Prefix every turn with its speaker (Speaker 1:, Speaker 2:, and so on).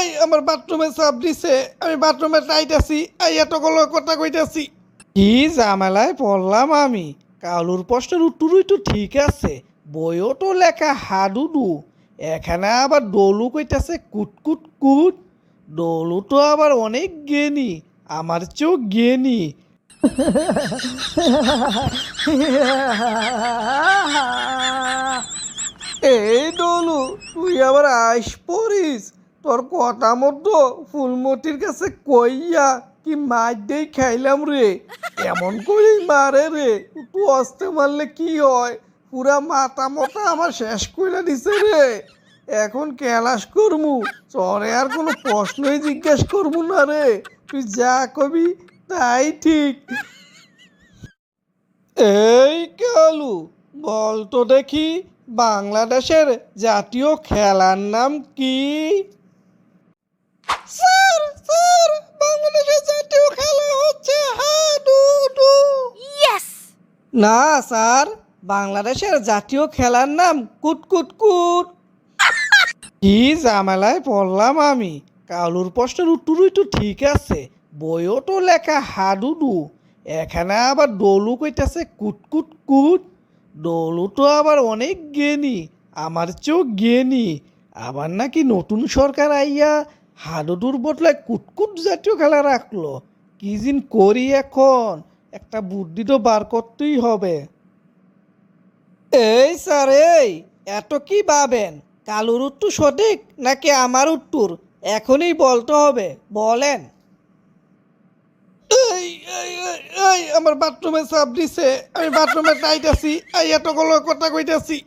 Speaker 1: এই আমার বাথরুমে চাপ দিছে। আমি বাথরুমে টাইট আছি। আই এই এতগুলো কথা কইতাছি। কি জামেলায় পড়লাম আমি? কালুর প্রশ্নের উত্তরই তো ঠিক আছে। বইও তো লেখা হাডুডু। এখানে আবার ডলু কইতাছে কুট কুট কুট। ডলু তো আবার অনেক জ্ঞানী। আমার চেয়েও জ্ঞানী। এই ডলু, তুই আবার আইস পড়িস? তোর কথা মতো ফুলমতির কাছে কইয়া কি মাছ দিয়ে খাইলাম রে। এমন করেই মারে রে। তুই অস্তে মারলে কি হয়? পুরা মাথা মতা আমার শেষ কইরা দিছে রে। এখন কেলাস করমু। চরে আর কোনো প্রশ্নই জিজ্ঞেস করমু না রে। তুই যা কবি তাই ঠিক। এই কালু, বল তো দেখি বাংলাদেশের জাতীয় খেলার নাম কি? স্যার স্যার বাংলাদেশের জাতীয় খেলা হচ্ছে হাডুডু।
Speaker 2: Yes!
Speaker 1: না স্যার বাংলাদেশের জাতীয় খেলার নাম কুট কুট কুট কি ঝামেলায় পড়লাম আমি? কালুর প্রশ্নের উত্তরই তো ঠিক আছে বইও তো লেখা হাডুডু। এখানে আবার ডলু কইতাছে কুট কুট কুট ডলু তো আবার অনেক জ্ঞানী আমার চেয়েও জ্ঞানী। আবার নাকি নতুন সরকার আইয়া হাডুডুর বদলে কুটকুট জাতীয় খেলা রাখল। কি জিন করি এখন? একটা বুদ্ধি তো বার করতেই হবে। এই স্যার, এই, এত কি ভাবেন? কালুর উত্তর সঠিক নাকি আমার উত্তর? এখনই বলতে হবে, বলেন। এই আমার বাথরুমে চাপ দিছে, আমি বাথরুমে টাইট আছি, এই এতগুলো কথা কইতাছি।